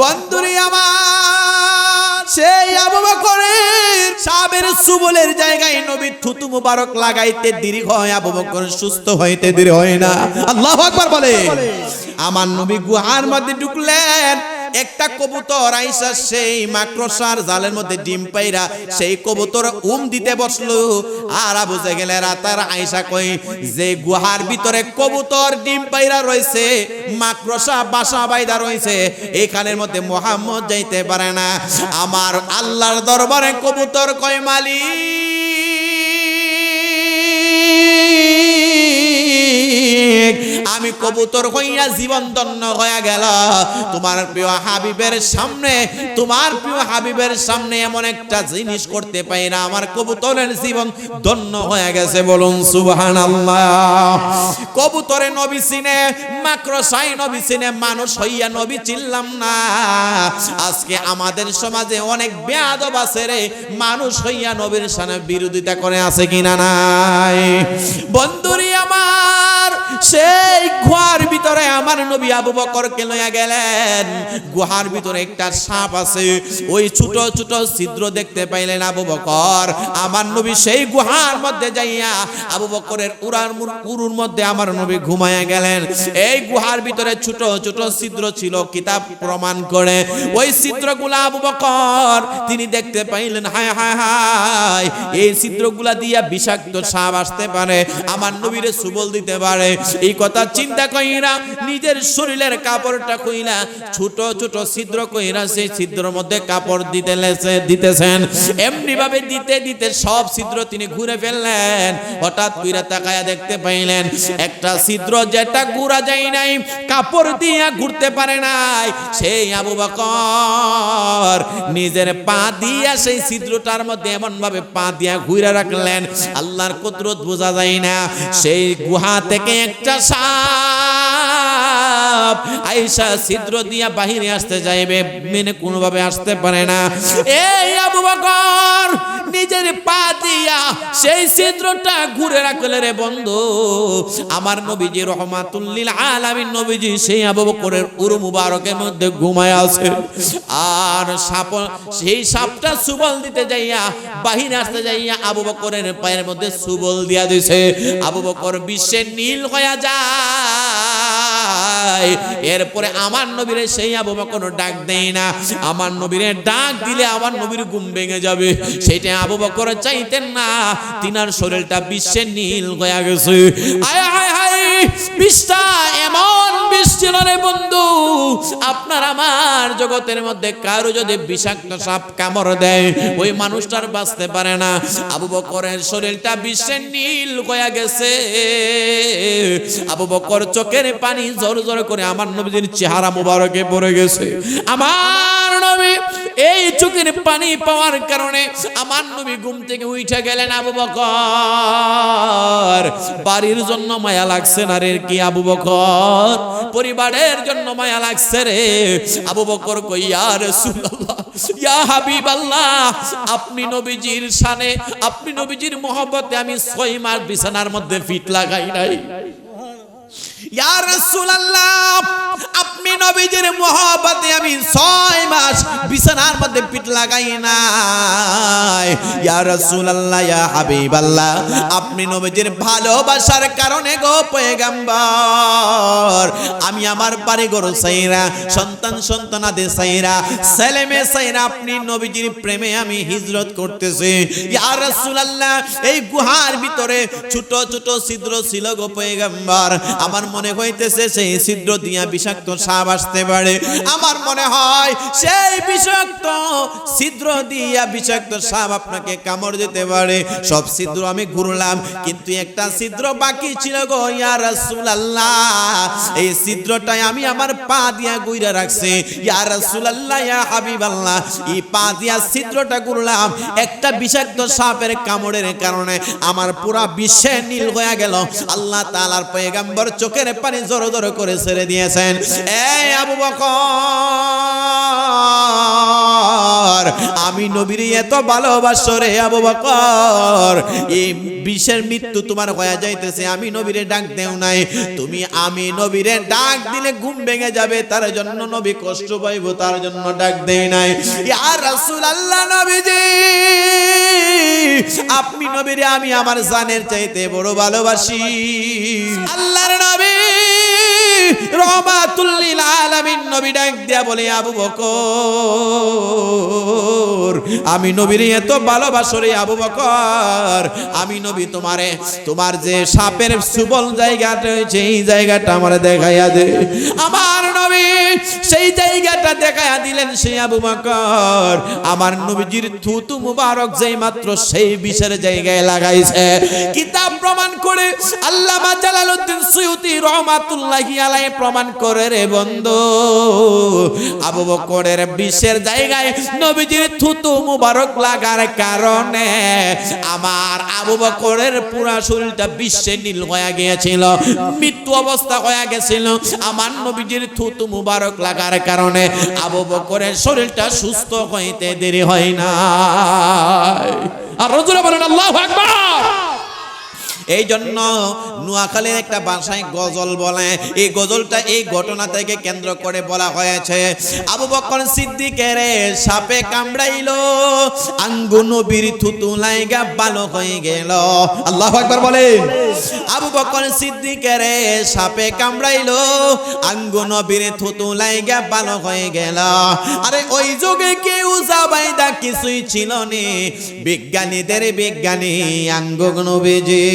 বন্ধুরি আমার সেই আবু বকরের সাবের সুবলের জায়গায় নবীর থুতু মুবারক লাগাইতে দেরি হয়, আবু বকর সুস্থ হইতে দেরি হয় না। আল্লাহু আকবার বলে। আমার নবী গুহার মধ্যে ঢুকলেন একটা কবুতর আইসা সেই মাকড়সার জালের মধ্যে ডিম পাইরা সেই কবুতর উম দিতে বসল। আর আবু জেগেলে রাতার আইসা কই, যে গুহার ভিতরে কবুতর ডিম পাইরা রয়েছে মাকড়সা বাসা বাইদা রয়েছে এইখানের মধ্যে মোহাম্মদ যাইতে পারে না। আমার আল্লাহর দরবারে কবুতর কয় মালিক? আমি কবুতর হইয়া জীবন দন্য হয়ে গেল। তোমার প্রিয় হাবিবের সামনে, তোমার প্রিয় হাবিবের সামনে এমন একটা জিনিস করতে পাই না। আমার কবুতরের জীবন দন্য হয়ে গেছে, বলুন সুবহান কবুতরে নবী চিনে মাকড়সাই নবী চিনে, মানুষ হইয়া নবী চিনলাম না। আজকে আমাদের সমাজে অনেক বেয়াদব আছে রে। মানুষ হইয়া নবীর সামনে বিরোধিতা করে আছে কিনা নাই? বন্ধুরি আমার সেই গুহার ভিতরে আমার নবী আবু বকরকে লইয়া গেলেন। গুহার ভিতরে একটা সাপ আছে, ওই ছোট ছোট ছিদ্র দেখতে পাইলেন আবু বকর। আমার নবী সেই গুহার মধ্যে যাইয়া আবু বকরের উড়ার উরুর মধ্যে আমার নবী ঘুমায়া গেলেন। এই গুহার ভিতরে ছোট ছোট ছিদ্র ছিল, কিতাব প্রমাণ করে। ওই ছিদ্রগুলা আবু বকর, তিনি দেখতে পাইলেন, হায় হায় হায়। এই ছিদ্রগুলা দিয়া বিষাক্ত সাপ আসতে পারে, আমার নবীরে সুবল দিতে পারে। এই কথা চিন্তা কইরা নিজের শরীরের কাপড়টা কইরা ছোট ছোট ছিদ্র কইরা সেই ছিদ্রের মধ্যে কাপড় দিতে দিতেছেন। এমনি ভাবে দিতে দিতে সব ছিদ্র তিনি ঘুরে ফেললেন। হঠাৎ কইরা তাকায়া দেখতে পাইলেন, একটা ছিদ্র যেটা ঘুরা যায় নাই, কাপড় দিয়া ঘুরতে পারে নাই। সেই আবু বকর নিজের পা দিয়া সেই ছিদ্রটার মধ্যে এমন ভাবে পা দিয়া ঘুরে রাখলেন। আল্লাহর কুদরত বোঝা যায় না, সেই গুহা থেকে একটা সাপ আইসা ছিদ্র দিয়া বাহিরে আসতে যাইবে, মেনে কোনোভাবে আসতে পারে না। এই আবু বকর, নিজের পা দিয়া সেই ছিদ্রটা ঘুরে রাখলে রে বন্ধু, আমার নবীজি রহমাতুল্লিল আলামিন নবীজি সেই আবু বকরের উরু মুবারকের মধ্যে ঘুমায় আছে। আর সাপ, সেই সাপটা সুবল দিতে যাইয়া বাহিরে আসতে যাইয়া আবু বকরের পায়ের মধ্যে সুবল দিয়া দিছে। আবু বকর বিশ্বের নীল হয়ে যায়। এরপরে আমার নবীরে সেই আবু বকর ডাক দেয় না। আমার নবীরে ডাক দিলে আমার নবীর ঘুম ভেঙে যাবে। সেটা আবু বকর চাইতেন না। তিনার শরীরটা বিশ্বের নীল হয়ে গেছে। আয় হায় হায় বিশটা এমন বিষ ছিল রে বন্ধু? আপনার আমার জগতের মধ্যে কারও যদি বিষাক্ত সাপ কামড় দেয়, ওই মানুষটার বাঁচতে পারে না। আবু বকরের শরীরটা বিশ্বের নীল হয়ে গেছে। আবু বকর চোখের পানি জোর জোর করে আমার নবীজির চেহারা মুবারকে পড়ে গেছে। আমার নবী এই চোখের পানি পাওয়ার কারণে আমার নবী ঘুম থেকে উঠে গেলেন আবু বকর। বাড়ির জন্য মায়া লাগছে না রে কি আবু বকর? পরিবারের জন্য মায়া লাগছে রে। আবু বকর কই রাসূলুল্লাহ, ইয়া হাবিবাল্লাহ, আপনি নবীজির শানে, আপনি নবীজির মহব্বতে আমি ছয় মাস বিছানার মধ্যে ফিট লাগাই নাই। আপনি নবীজির আমি ছয় মাস বিছানার মধ্যে লাগাই আপনি নবীজির ভালোবাসার কারণে গো পয়গম্বর, আমি আমার বাড়ি গরু সাইরা সন্তান সন্তানাদের সাইরা ছেলে সাইরা আপনি নবীজির প্রেমে আমি হিজরত করতেছি। ইয়া রাসূলুল্লাহ, এই গুহার ভিতরে ছোট ছোট ছিদ্র ছিল গো পয়গম্বর, আমার মনে হইতেছে সেই ছিদ্র দিয়া বিষাক্ত সাপ আসতে পারে। আমার মনে হয় সেই বিষাক্ত ছিদ্র দিয়া বিষাক্ত সাপ আপনাকে কামড় দিতে পারে। সব ছিদ্র আমি ঘুরলাম, কিন্তু একটা ছিদ্র বাকি ছিল গো, ইয়া রাসূলুল্লাহ। এই ছিদ্রটাই আমি আমার পা দিয়া গুইরা রাখছি। ইয়া রাসূলুল্লাহ, ইয়া হাবিবাল্লাহ। এই পা দিয়া ছিদ্রটা ঘুরলাম, একটা বিষাক্ত সাপের কামড়ের কারণে আমার পুরা বিশ্বে নীল হয়ে গেল। আল্লাহ তাআলার পয়গম্বর চোখের পানি জোর জোর করে ছেড়ে দিয়েছেন। এই আবু বকর, আমি নবীর এত ভালোবাসো রে আবু বকর। এই মৃত্যু তোমার হয়ে যাইতেছে, আমি নবীরে ডাক দেও নাই। তুমি আমি নবীরে ডাক দিলে ঘুম ভেঙে যাবে, তার জন্য নবী কষ্ট পাইব, তার জন্য ডাক দেই নাই। ইয়া রাসূল আল্লাহ নবীজি, আপনি নবীরে আমি আমার জানের চাইতে বড় ভালোবাসি। আল্লাহর নবী। aí. রহমাতুল্লিল আলামিন নবী ডাক দিয়া বলে, আবু বকর, আমি নবীর এত ভালোবাসো রে আবু বকর। আমি নবী তোমারে, তোমার যে সাপের সুবল জায়গাটা রয়েছে, এই জায়গাটা আমার দেখাইয়া দে। আমার নবী সেই জায়গাটা দেখাইয়া দিলেন সেই আবু বকর। আমার নবীজির থুতু মুবারক যেই মাত্র সেই বিষের জায়গায় লাগাইছে। কিতাব প্রমাণ করে আল্লামা জালালউদ্দিন সুয়ুতি রহমাতুল্লাহি আলাইহি প্রমাণ করে রে বন্ধু। আবু বকরের বিষের জায়গায় নবীজির থুতু মুবারক লাগার কারণে আমার আবু বকরের পুরা শরীরটা বিশ্বে নীল হয়ে গিয়েছিল, মৃত্যু অবস্থা হয়ে গেছিল। আমার নবীজির থুতু মুবারক লাগার কারণে আবু বকরের শরীরটা সুস্থ হইতে দেরি হয় না আর রজুলা বলেন, আল্লাহ আকবার! এই জন্য নোয়াখালীর একটা ভাষায় গজল বলে। এই গজলটা এই ঘটনা থেকে কেন্দ্র করে বলা হয়েছে। আবু বকর সিদ্দিকের সাপে কামড়াইলো আঙ্গু নবীর থুতু লাইগা ভালো হয়ে গেল। আল্লাহ একবার বলেন। আবু বকর সিদ্দিকের সাপে কামড়াইলো আঙ্গু নবীর থুতু লাইগা ভালো হয়ে গেল। আরে ওই যুগে কেউ যাবাইদা কিছুই ছিল নে। বিজ্ঞানীদের বিজ্ঞানী আঙ্গ নবীজি।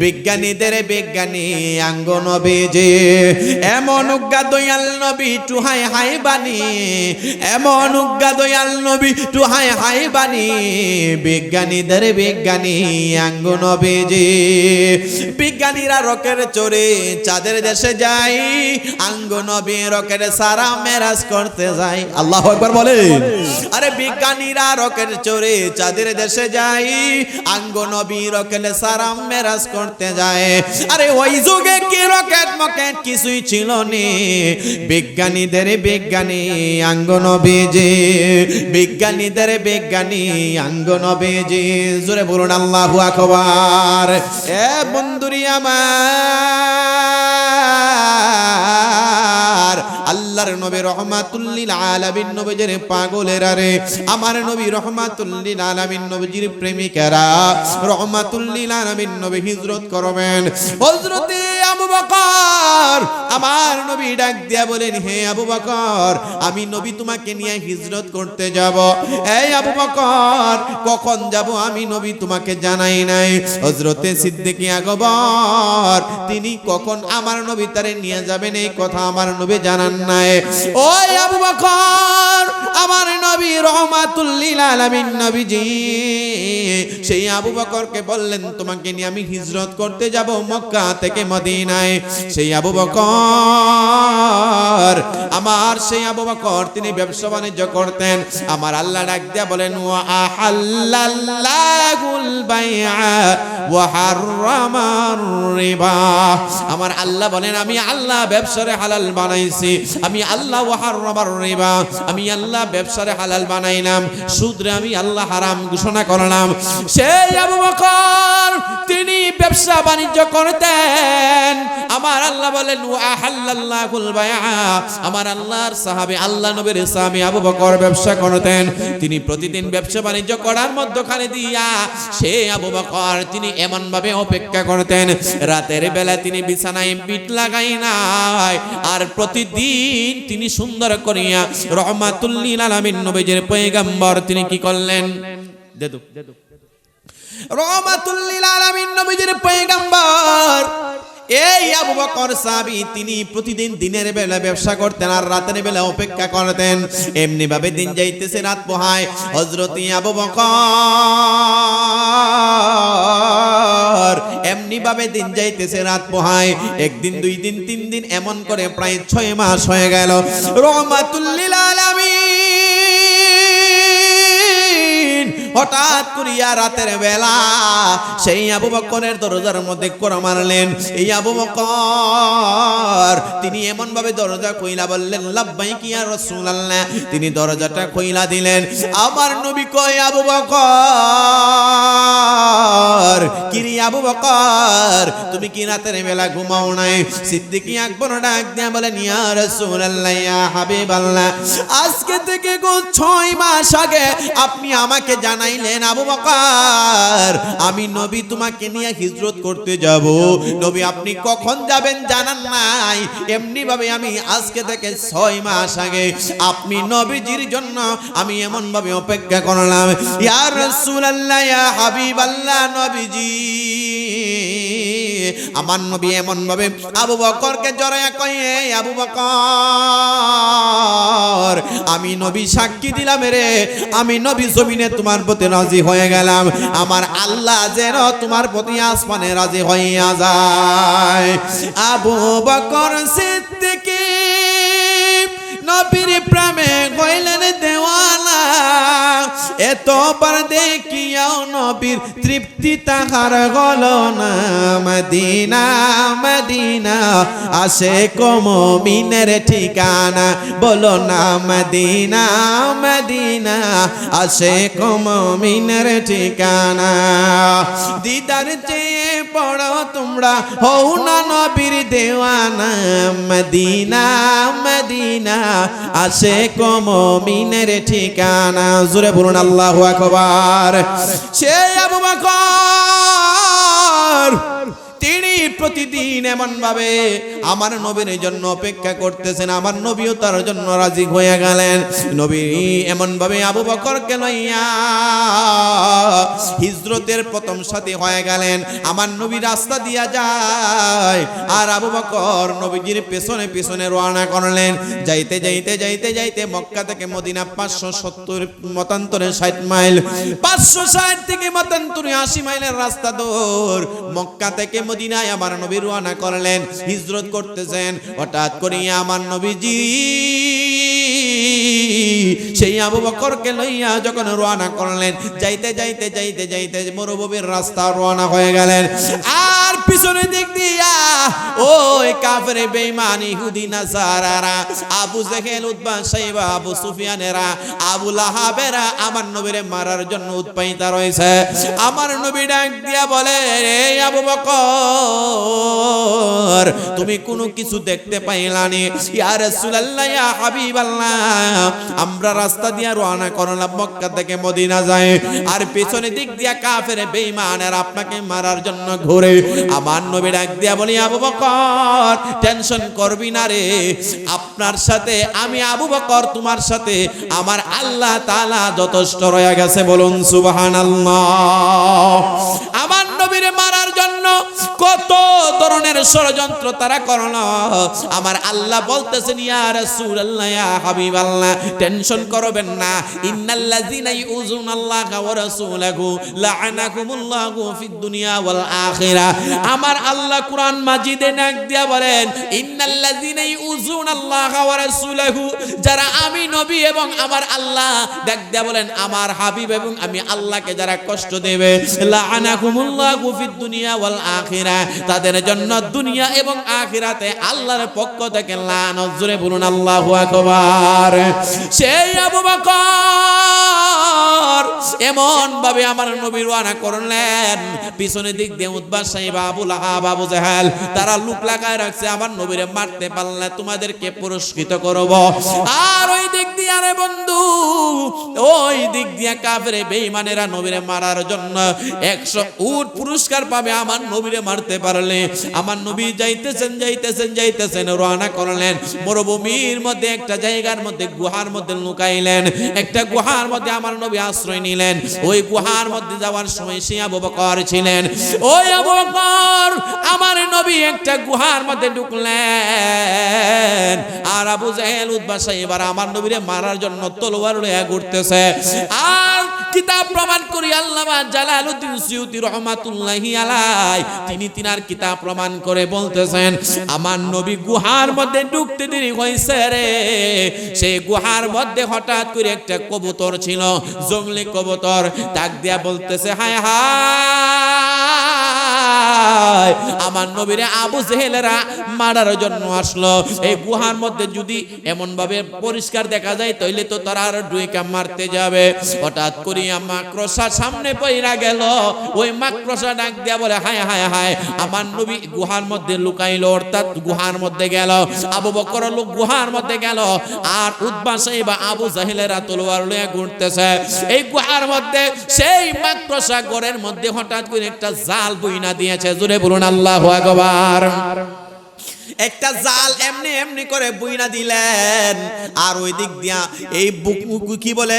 বিজ্ঞানীদের বিজ্ঞানী আঙ্গ নবীজি। এমন উজ্ঞা দয়াল নবী টুহাই হাই বানি এমন উজ্ঞা দয়াল নবী টুহাই হাই হাই বানি বিজ্ঞানীদের বিজ্ঞানী আঙ্গ নবীজি। বিজ্ঞানীরা রকের চড়ে চাঁদের দেশে যায়। আঙ্গ নবী রকের সারা মেরাজ করতে যায়। আল্লাহ একবার বলেন। আরে বিজ্ঞানীরা রকের চড়ে চাঁদের দেশে যায়। আঙ্গ নবী রকের সারা মেরাজ করতে যায়। আরে ওই যুগে কি রকেট মকেট কিছুই ছিল নি বিজ্ঞানীদের বিজ্ঞানী আঙ্গ নবীজি বিজ্ঞানীদের বিজ্ঞানী আঙ্গ নবীজি জোরে বলুন, আল্লাহু আকবার। এ বন্ধুরি আমার। আল্লাহর নবী রহমাতুল্লিল আলামিন নবীজির পাগলের আরে আমার নবী রহমাতুল্লিল আলামিন নবীজির প্রেমিকারা, রহমাতুল্লিল আলামিন নবী হিজরত করবেন। হযরতে আবু বকর, আমার নবী ডাক দিয়া বলেন, হে আবু বকর, আমি নবী তোমাকে নিয়ে হিজরত করতে যাব। এই আবু বকর, কখন যাব আমি নবী তোমাকে জানাই নাই। হযরতে সিদ্দিকী আকবর, তিনি কখন আমার নবী তারে নিয়ে যাবেন, এই কথা আমার নবী জানান নাই ওই আবু বকর, আমার নবী রহমাতুল্লিল আলামিন নবীজি, সেই আবু বকরকে বললেন, তোমাকে নিয়ে আমি হিজরত করতে যাব মক্কা থেকে মদিনায়। সেই আবু বকর, আমার সেই আবু বকর, তিনি ব্যবসা বাণিজ্য করতেন। আমার আল্লাহ ডাক দিয়া বলেন, ওয়া আহাল্লাল্লাহুল বাইআ ওয়া হাররামার রিবা। আমার আল্লাহ বলেন, আমি আল্লাহ ব্যবসারে হালাল বানাইছি। আমি আল্লাহ আমি আল্লাহ ব্যবসারে হালাল বানাইলাম, সুদরে আমি আল্লাহ হারাম ঘোষণা করলাম। সেই আবু বকর, তিনি ব্যবসা বাণিজ্য করতেন। আমার আল্লাহ বলেন আমার আল্লাহর সাহাবী, আল্লাহ নবীর সাহাবী আবু বকর ব্যবসা করতেন। তিনি প্রতিদিন ব্যবসা বাণিজ্য করার মধ্যখানে দিয়া সে আবু বকর, তিনি এমন ভাবে অপেক্ষা করতেন। রাতের বেলা তিনি বিছানায় পিঠ লাগাই নাই, আর প্রতিদিন তিনি সুন্দর করিয়া রহমাতুল্লিল আলামিন নবীজির পয়গাম্বর তিনি কি করলেন? দে দো রহমাতুল্লিল আলামিন এই আবু বকর তিনি প্রতিদিন দিনের বেলা ব্যবসা করতেন আর রাতের বেলা অপেক্ষা করতেন। এমনি ভাবে দিন যাইতেছে, রাত পোহায়। হযরতি আবু বকর এমনি ভাবে দিন যাইতেছে, রাত পোহায়। একদিন, দুই দিন, তিন দিন, এমন করে প্রায় ছয় মাস হয়ে গেল। রহমাতুল্লিল আলামিন। হঠাৎ করিয়া রাতের বেলা সেই আবু বকরের দরজার মধ্যে কোরা মারলেন। এই আবু বকর তিনি এমন ভাবে দরজা কইলা বললেন লাব্বাই কি আর রাসূলুল্লাহ। তিনি দরজাটা কইলা দিলেন। আমার নবী কয়, আবু বকর কিরি আবু বকর, তুমি কি রাতের বেলা ঘুমাও নাই? সিদ্দিকী আকবর ডাক দিয়া আজকে থেকে গো ছয় মাস আগে আপনি আমাকে জানাইলেন আবু বকর, আমি নবী তোমাকে নিয়ে হিজরত করতে যাব। নবী, আপনি কখন যাবেন জানান নাই। এমনি ভাবে আমি আজকে থেকে ছয় মাস আগে আপনি নবীজির জন্য আমি এমন ভাবে অপেক্ষা করলাম। নবীজি আমার নবী এমন ভাবে আবু বকরকে জড়াইয়া কয়ে আবু বকর, আমি নবী সাক্ষী দিলাম রে। আমি নবী জমিনে তোমার প্রতি রাজি হয়ে গেলাম। আমার আল্লাহ যেন তোমার প্রতি আসমানে রাজি হইয়া যায়। আবু বকর সিদ্দিকী, নবীর প্রেমে দেওয়ানা এতবার দেখিয়াও নবীর তৃপ্তি তাহার গল না। মদিনা মদিনা আসে মিনের ঠিকানা। বলো না, মদিনা মদিনা আসে কম মিনের ঠিকানা। দিদার চেয়ে পড়ো তোমরা হও না নবীর দেওয়ানা। মদিনা মদিনা আসে মিনের ঠিকানা। জুড়ে বলুন আল্লাহ। আকবার। সে আবু বকর তিনি প্রতিদিন এমন ভাবে আমার নবীর জন্য অপেক্ষা করতেছেন, আমার নবীও তার জন্য রাজি হয়ে গেলেন। নবী এমন ভাবে আবু বকরকে লইয়া হিজরতের প্রথম সাথী হয়ে গেলেন। আমার নবী রাস্তা দিয়া যায় আর আবু বকর নবীজির পেছনে পেছনে রওনা করলেন। যাইতে যাইতে যাইতে যাইতে মক্কা থেকে মদিনা পাঁচশো সত্তর মতান্তরে ষাট মাইল, পাঁচশো ষাট থেকে মতান্তরে আশি মাইলের রাস্তা দূর। মক্কা থেকে মদিনায় আমার নবী রওনা করলেন, হিজরত করতেছেন। হঠাৎ করিয়া আমার নবীজি সেই আবু বকরকে লইয়া যখন রওনা করলেন, যাইতে যাইতে যাইতে যাইতে মরুভূমির রাস্তা রওনা হয়ে গেলেন। আর পিছনে দিক দিয়া ওই কাফেরে বেঈমান ইহুদি, নাসারারা, আবু জেহেল, উতবা সাইবা আবু সুফিয়ানেরা, আবু লাহাবেরা আমার নবীরে মারার জন্য উৎপাইতা রয়েছে। আমার নবী ডাক দিয়া বলে, এই আবু বকর তুমি কোনো কিছু দেখতে পাইলানি ইয়া রাসূলুল্লাহ, ইয়া হাবিবাল্লাহ। আমরা রাস্তা দিয়া রওনা করলাম মক্কা থেকে মদিনা যায় আর পেছনে দিক দিয়া কাফের বেঈমানের আপনাকে মারার জন্য ঘুরে। আমার নবী ডাক দিয়া বলি, আবু বকর টেনশন করবি না রে। আপনার সাথে, আমি আবু বকর তোমার সাথে। আমার আল্লাহ তাআলা যথেষ্ট রয়ে গেছে, বলুন সুবহানাল্লাহ। আমার নবীরে মারার জন্য কত ধরনের ষড়যন্ত্র তারা করল? আমার আল্লাহ হাবিবাল্লাহ, টেনশন করবেন না। আমার আল্লাহ কুরআন মাজিদে নাক দিয়া বলেন, ইন্নাল্লাযিনা ওয়া রাসূলাহু যারা আমি নবী এবং আমার আল্লাহ, ডাক দিয়া বলেন, আমার হাবিব এবং আমি আল্লাহকে যারা কষ্ট দেবে লাআনাকুমুল্লাহু ফিদ দুনিয়া ওয়াল তাদের জন্য দুনিয়া এবং আখিরাতে আল্লাহর পক্ষ থেকে লানত জুড়ে বলুন আল্লাহু আকবার। সেই আবু বকর এমন ভাবে আমার নবী রওনা করলেন। পিছনের দিক দিয়ে উদ্বাস সাহেব, আবু লাহাব, আবু জাহাল, তারা লুক লাগায় রাখছে, আমার নবীরে মারতে পারলে তোমাদেরকে পুরস্কৃত করব। আর ওই দিক দিয়ে আরে বন্ধু, ওই দিক দিয়ে কাফেরে বেঈমানেরা নবীরে মারার জন্য একশো উট পুরস্কার পাবে, আমার নবীরে মারতে পারলে আমার নবী যাইতেছেন যাইতেছেন যাইতেছেন, রওনা করলেন। মরুভূমির মধ্যে, একটা জায়গার মধ্যে, গুহার মধ্যে লুকাইলেন। একটা গুহার মধ্যে আমার নবী আশ্রয় নিলেন। ওই গুহার মধ্যে যাওয়ার সময় সে আবু বকর ছিলেন। ওই আবু বকর, আমার নবী একটা গুহার মধ্যে ঢুকলেন। আর আবু জাহেল উদ্বাসা এবার আমার নবীরে মারার জন্য তলোয়ার লয়ে ঘুরতেছে। আর কিতাব প্রমাণ করি, আল্লামা জালালউদ্দিন সিউতি রহমাতুল্লাহি আলাই তিনি তিনার কিতাব প্রমাণ করে বলতেছেন, আমার নবী গুহার মধ্যে ঢুকতে দেরি হয়েছে রে। সেই গুহার মধ্যে হঠাৎ করে একটা কবুতর ছিল, জঙ্গলি কবুতর। ডাক দিয়া বলতেছে, হায় হায়! আমার নবীরে আবু জেহেলেরা মারার জন্য আসলো। এই গুহার মধ্যে যদি এমন ভাবে পরিষ্কার দেখা যায়, তাইলে তো তারা আর ডুইকা মারতে যাবে। হঠাৎ করি মাকড়সা সামনে পইরা গেল। ওই মাকড়সা ডাক দিয়া বলে, হায় হায় হায়। আমার নবী গুহার মধ্যে লুকাইলো, অর্থাৎ গুহার মধ্যে গেল। আবু বকর লোক গুহার মধ্যে গেল। আর উদ্বাসাই বা আবু জাহিলেরা তলোয়ার লইয়া ঘুরতেছে। এই গুহার মধ্যে সেই মাকড়সা ঘরের মধ্যে হঠাৎ করে একটা জাল বইনা দিয়েছে জুড়ে বলুন আল্লাহ আকবার। একটা জাল এমনি এমনি করে বুইনা দিলেন। আর ওই দিক দিয়া এই কি বলে?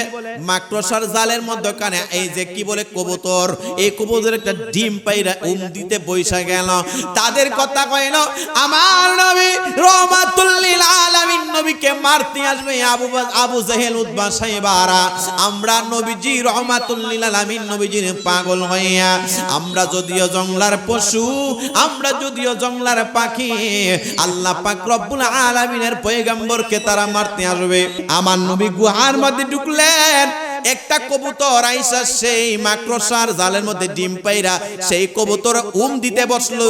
মাকড়সার জালের মধ্যে কানে এই যে কি বলে? কবুতর। এই কবুতরের একটা ডিম পাইরা উম দিতে বৈশা গেল। তাদের কথা কইল আমার নবী রহমাতুল্লিল আলামিন নবীকে মারতে আসবে আবু আবু জাহেল উদ্বা সাহেবারা। আমরা নবীজি রহমাতুল্লিল আলামিন নবীজির পাগল হইয়া। আমরা যদিও জংলার পশু আমরা যদিও জংলার পাখি আল্লাহ পাক রব্বুল আলামিনের পয়গম্বরকে তারা মারতে আসবে। আমার নবী গুহার মধ্যে ঢুকলেন। একটা কবুতর আইসা সেই মাকড়সার জালের মধ্যে ডিম পাইরা সেই কবুতর উম দিতে বসল।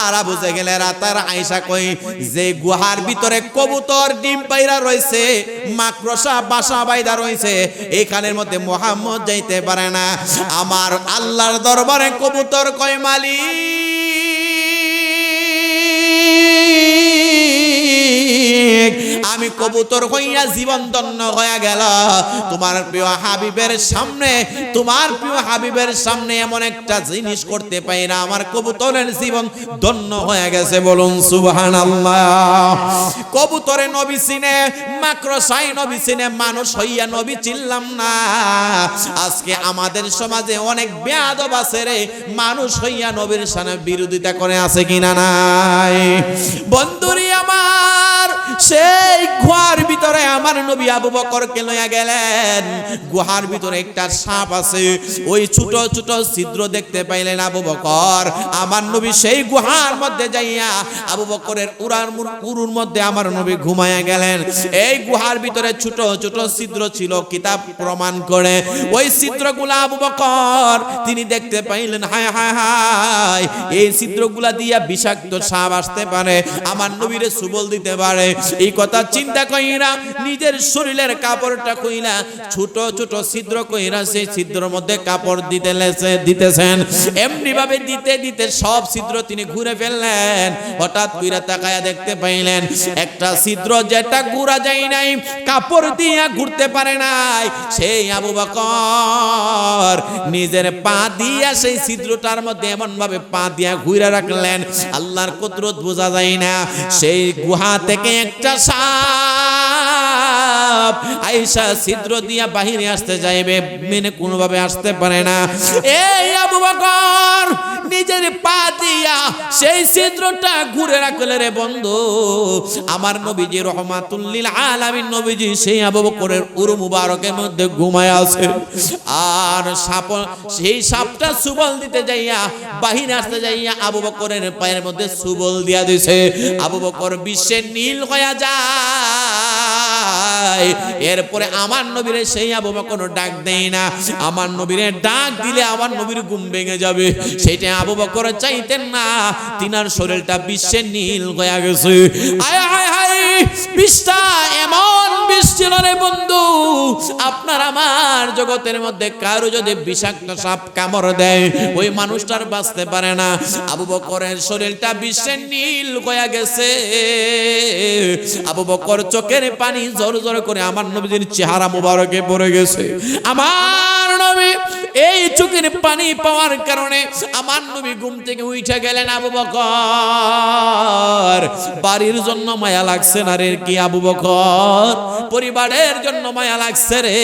আর আবু জেগেলেরা তার আইসা কই, যে গুহার ভিতরে কবুতর ডিম পাইরা রয়েছে, মাকড়সা বাসা বাইদা রয়েছে এইখানের মধ্যে মোহাম্মদ যাইতে পারে না। আমার আল্লাহর দরবারে কবুতর কয়, মালিক আমি কবুতর হইয়া জীবন দন্য হয়ে গেল। তোমার প্রিয় হাবিবের সামনে, তোমার প্রিয় হাবিবের সামনে এমন একটা জিনিস করতে পাই না, আমার কবুতরের জীবন দন্য হয়ে গেছে, বলুন সুবহান কবুতরে নবী চিনে মাকড়সাই নবী চিনে, মানুষ হইয়া নবী চিনলাম না। আজকে আমাদের সমাজে অনেক বেয়াদব আছে রে, মানুষ হইয়া নবীর সামনে বিরোধিতা করে আছে কিনা নাই? বন্ধুরি আমার সেই গুহার ভিতরে আমার নবী আবু বকরকে লইয়া গেলেন। গুহার ভিতরে একটা সাপ আছে, ওই ছোট ছোট ছিদ্র দেখতে পাইলেন আবু বকর। আমার নবী সেই গুহার মধ্যে যাইয়া আবু বকরের উড়ার উরুর মধ্যে আমার নবী ঘুমায়া গেলেন। এই গুহার ভিতরে ছোট ছোট ছিদ্র ছিল, কিতাব প্রমাণ করে। ওই ছিদ্রগুলা আবু বকর, তিনি দেখতে পাইলেন, হায় হায় হায়। এই ছিদ্রগুলা দিয়া বিষাক্ত সাপ আসতে পারে, আমার নবীরে সুবল দিতে পারে। এই কথা চিন্তা কইরা নিজের শরীরের কাপড়টা কইরা ছোট ছোট ছিদ্র কইরা সেই ছিদ্রের মধ্যে কাপড় দিতে লেছে, দিতেছেন। এমনি ভাবে দিতে দিতে সব ছিদ্র তিনি ঘুরে ফেললেন। হঠাৎ কইরা তাকায়া দেখতে পাইলেন, একটা ছিদ্র যেটা ঘুরা যায় নাই, কাপড় দিয়া ঘুরতে পারে নাই। সেই আবু বকর নিজের পা দিয়া সেই ছিদ্রটার মধ্যে এমন ভাবে পা দিয়া ঘুরে রাখলেন। আল্লাহর কুদরত বোঝা যায় না, সেই গুহা থেকে একটা সাপ আইসা ছিদ্র দিয়া বাহিরে আসতে যাইবে, মেনে কোনোভাবে আসতে পারে না। এই আবু বকর, নিজের পা দিয়া সেই ছিদ্রটা ঘুরে রাখলে রে বন্ধু, আমার নবীজি রহমাতুল্লিল আলামিন নবীজি সেই আবু বকরের উরু মুবারকের মধ্যে ঘুমায় আছে। আর সাপ, সেই সাপটা সুবল দিতে যাইয়া বাহিরে আসতে যাইয়া আবু বকরের পায়ের মধ্যে সুবল দিয়া দিছে। আবু বকর বিশ্বের নীল হয়ে যায়। এরপরে আমার নবীরে সেই আবু বকর ডাক দেয় না। আমার নবীরে ডাক দিলে আমার নবীর ঘুম ভেঙে যাবে। সেটা আবু বকর চাইতেন না। তিনার শরীরটা বিশ্বের নীল হয়ে গেছে। আয় হায় হায় বিশটা এমন বিষ ছিল বন্ধু, আপনার আমার জগতের মধ্যে কারও যদি বিষাক্ত সাপ কামড় দেয়, ওই মানুষটার বাঁচতে পারে না। আবু বকরের শরীরটা বিশ্বের নীল হয়ে গেছে। আবু বকর চোখের পানি জোর জোর করে আমার নবীজির চেহারা মুবারকে পড়ে গেছে। আমার নবী, এই চোখের পানি পাওয়ার কারণে আমার নবী ঘুম থেকে উঠে গেলেন আবু বকর। বাড়ির জন্য মায়া লাগছে না রে কি আবু বকর? পরিবারের জন্য মায়া লাগছে রে।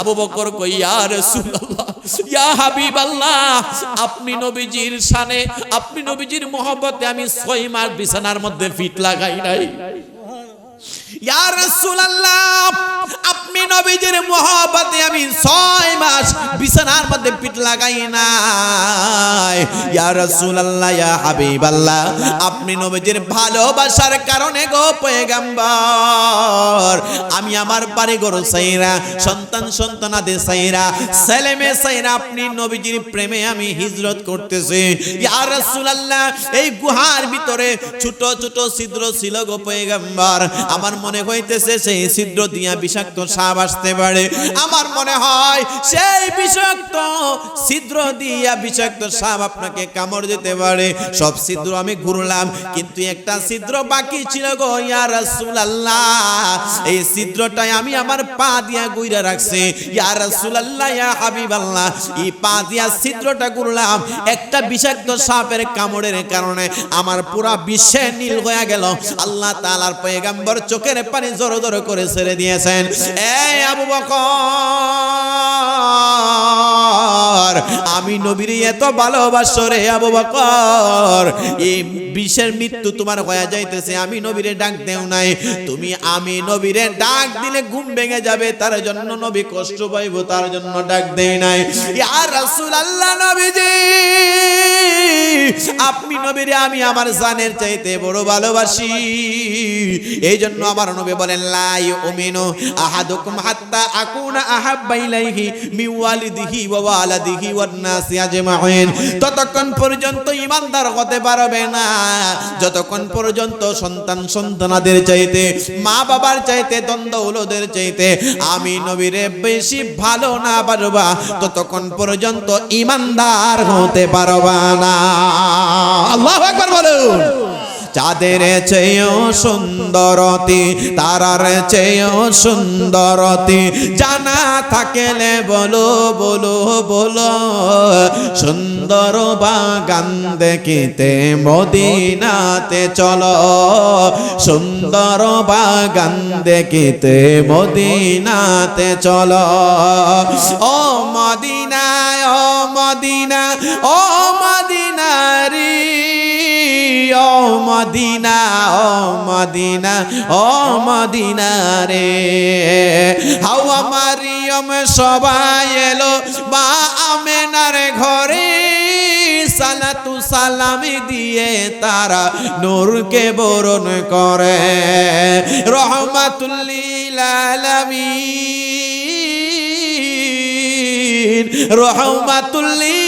আবু বকর কইয়া রাসূলুল্লাহ, ইয়া হাবিবাল্লাহ, আপনি নবীজির শানে, আপনি নবীজির মহব্বতে আমি ছয় মাস বিছানার মধ্যে ফিট লাগাই নাই। আপনি নবীজির আমি মাস বিছানার মধ্যে লাগাই হাবিবাল্লাহ, আপনি নবীজির ভালোবাসার কারণে গো পয়গাম্বর, আমি আমার বাড়ি গরু সাইরা সন্তান সন্তানাদের সাইরা ছেলে সাইরা আপনি নবীজির প্রেমে আমি হিজরত করতেছি। ইয়া এই গুহার ভিতরে ছোট ছোট ছিদ্র ছিল গো পয়গাম্বর, আমার মনে হইতেছে সেই ছিদ্র দিয়া বিষাক্ত সাপ আসতে পারে। আমার মনে হয় সেই বিষাক্ত ছিদ্র দিয়া বিষাক্ত সাপ আপনাকে কামড় দিতে পারে। সব ছিদ্র আমি ঘুরলাম, কিন্তু একটা ছিদ্র বাকি ছিল গো, ইয়া রাসূলুল্লাহ। এই ছিদ্রটাই আমি আমার পা দিয়া গুইরা রাখছি। ইয়া রাসূলুল্লাহ, ইয়া হাবিবাল্লাহ। এই পা দিয়া ছিদ্রটা ঘুরলাম, একটা বিষাক্ত সাপের কামড়ের কারণে আমার পুরা বিশ্বে নীল হয়ে গেল। আল্লাহ তাআলার পয়গাম্বর চোখের পানি জোর জোর করে ছেড়ে দিয়েছেন। এই আবু বকর, আমি নবীর এত ভালোবাসো রে আবু বকর। এই বিশ্বের মৃত্যু তোমার হয়ে যাইতেছে, আমি নবীরে ডাক দেও নাই। তুমি আমি নবীরে ডাক দিলে ঘুম ভেঙে যাবে, তার জন্য নবী কষ্ট পাইব, তার জন্য ডাক দেই নাই। ইয়া রাসূলুল্লাহ নবীজি, আপনি নবীরে আমি আমার জানের চাইতে বড় ভালোবাসি। এই জন্য আমার নবী বলেন লাই উমিনু আহাদুকুম হাত্তা আকুনা আহাব্বা ইলাইহি মি ওয়ালিদিহি ওয়া ওয়ালাদিহি ওয়ান নাসি আজমাইন। ততক্ষণ পর্যন্ত ইমানদার হতে পারবে না। যতক্ষণ পর্যন্ত সন্তান সন্তানাদের চাইতে, মা বাবার চাইতে, দ্বন্দ্ব উলোদের চাইতে আমি নবীরে বেশি ভালো না পারবা, ততক্ষণ পর্যন্ত ইমানদার হতে পারবা না। আল্লাহু আকবার বলুন। চাঁদের চেয়েও সুন্দরতি, তারার চেয়েও সুন্দরতি। জানা থাকেলে বলো বলো বলো, সুন্দর বাগান দেখিতে মদিনাতে চলো। সুন্দর বাগান দেখিতে মদিনাতে চলো। ও মদিনা ও মদিনা ও মদিনা, ও মদিনা ও মদিনা রে। হাওয়া মারিয়ম সবাই এলো বা আমেনার ঘরে। সালাতু সালামি দিয়ে তারা নূরকে বরণ করে। রহমাতুল্লিল আলামিন, রহমাতুল্লিল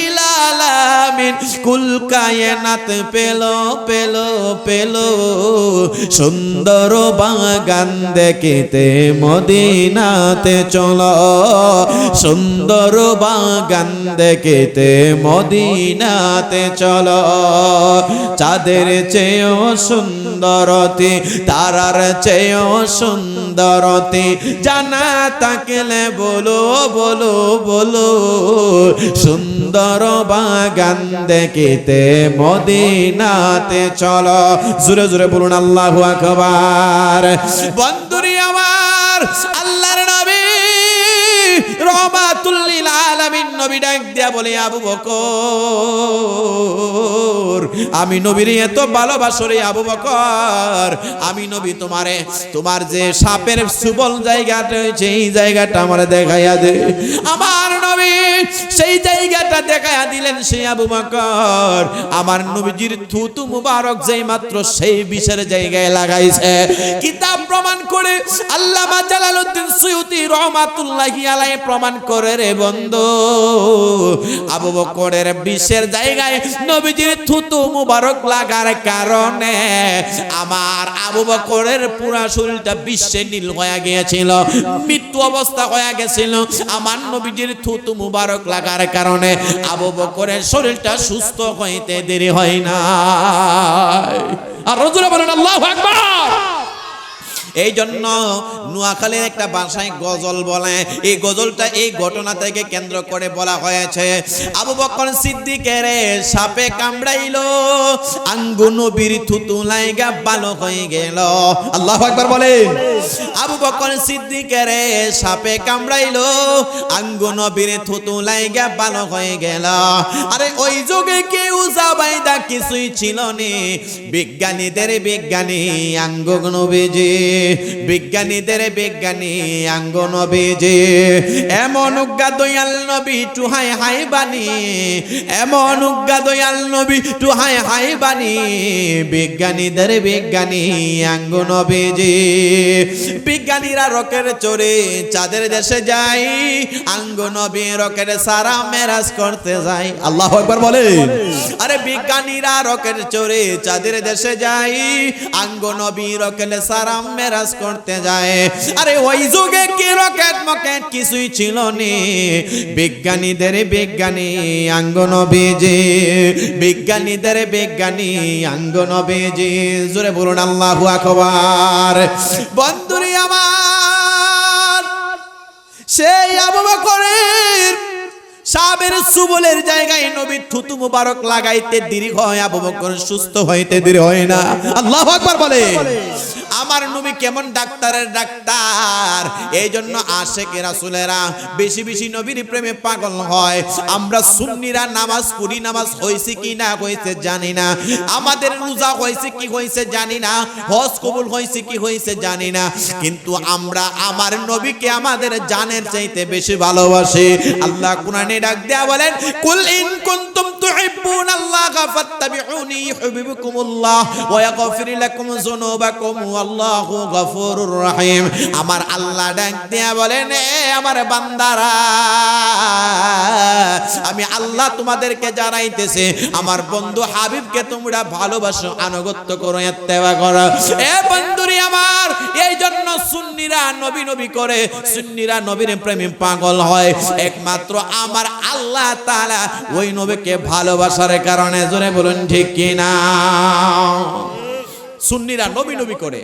আলামিন কুল কায়নাত পেল পেল পেল। সুন্দর বাগান দেখিতে মদিনাতে চলো। সুন্দর বাগান দেখিতে মদিনাতে চলো। চাঁদের চেয়েও সুন্দরতি, তারার চেয়েও সুন্দরতি জানা তাকেলে বলো বলো বলো, সুন্দর বাগান দেখিতে মদিনাতে চলো। জুড়ে জুড়ে বলুন আল্লাহু আকবার। বন্ধুরি আমার, আল্লাহ আমি নবীর এত ভালোবাসো রে আবু বকর। আমি নবী তোমারে, তোমার যে সাপের সুবল জায়গাটা এই জায়গাটা আমার দেখাইয়া দে। আমার সেই জায়গাটা দেখাইয়া দিলেন সেই আবু বকর। আমার নবীজির থুতু মুবারক যেই মাত্র সেই বিষের জায়গায় লাগাইছে। কিতাব প্রমাণ করে আল্লামা জালালউদ্দিন সুয়ুতি রহমাতুল্লাহি আলাইহি করে রে বন্ধু। আবু বকরের বিষের জায়গায় নবীজির থুতু মুবারক লাগার কারণে আমার আবু বকরের পুরা শরীরটা বিশ্বে নীল হয়ে গিয়েছিল, মৃত্যু অবস্থা হয়ে গেছিল। আমার নবীজির থুতু মুবারক লাগার কারণে আবু বকরের শরীরটা সুস্থ হইতে দেরি হয় না আর রজুরা বলেন, আল্লাহু আকবার! এই জন্য নোয়াখালীর একটা ভাষায় গজল বলে। এই গজলটা এই ঘটনা থেকে কেন্দ্র করে বলা হয়েছে। আবু বকর সিদ্দিকের সাপে কামড়াইলো আঙ্গু নবীর থুতু লাইগা ভালো হয়ে গেল। আল্লাহ একবার বলেন আবু বকর সিদ্দিকের সাপে কামড়াইলো আঙ্গু নবীর থুতু লাইগা ভালো হয়ে গেল। আরে ওই যুগে কেউ যাবাইদা কিছুই ছিল নে। বিজ্ঞানীদের বিজ্ঞানী আঙ্গ নবীজি। বিজ্ঞানীদের বিজ্ঞানী আঙ্গ নবী যে এমন উজ্ঞা দয়াল নবী টুহাই হাই বানি এমন উজ্ঞা দয়াল নবী টুহাই হাই বানি বিজ্ঞানীদের বিজ্ঞানী আঙ্গ নবী যে বিজ্ঞানীরা রকেট চড়ে চাঁদের দেশে যাই আঙ্গ নবী রকেট সারা মেরাজ করতে যায়। আল্লাহ একবার বলে। আরে বিজ্ঞানীরা রকেট চড়ে চাঁদের দেশে যাই আঙ্গ নবী রকেট সারা মেরাজ করতে যায়। আরে ওই যুগে কি রকেট মকেট কিছুই ছিল নি। বিজ্ঞানীদের বিজ্ঞানী আঙ্গন বেজে বিজ্ঞানীদের বিজ্ঞানী আঙ্গন বেজে জোরে বলুন, আল্লাহু আকবার। বন্ধুরি আমার, সেই আবু বকরের সাবের সুবলের জায়গায় নবী থুতু মুবারক লাগাইতে দেরি হয়, আবু বকর সুস্থ হইতে দেরি হয় না। আল্লাহু আকবার বলে। আমার নবী কেমন ডাক্তারের ডাক্তার? এই জন্য আশেকে রাসুলেরা বেশি বেশি নবীর প্রেমে পাগল হয়। আমরা সুন্নিরা নামাজ পড়ি, নামাজ হয়েছে কি না হয়েছে জানি না। আমাদের রোজা হয়েছে কি হয়েছে জানি না। হজ কবুল হয়েছে কি হয়েছে জানি না। কিন্তু আমরা আমার নবীকে আমাদের জানের চাইতে বেশি ভালোবাসি। আল্লাহ কোরআনে ডাক দেয়া বলেন কুল ইন কুনতুম তুহিব্বুন আল্লাহ ফাত্তাবিউনি ইউহিব্বুকুমুল্লাহ ওয়া ইয়াগফির লাকুম যুনুবাকুম আল্লাহু গফুরুর রহিম আমার আল্লাহ ডাক দেয়া বলেন আমার বান্দারা, আমি আল্লাহ তোমাদেরকে জানাইতেছে, আমার বন্ধু হাবিবকে তোমরা ভালোবাসো, আনুগত্য করো, ইত্তেবা করো। এ বন্ধুরি আমার এই জন্য সুন্নিরা নবী নবী করে, সুন্নিরা নবীর প্রেমে পাগল হয়। একমাত্র আমার আল্লাহ তাআলা ওই নবীকে ভালোবাসার কারণে জোরে বলুন ঠিক কিনা? সুন্নিরা নবী নবী করে।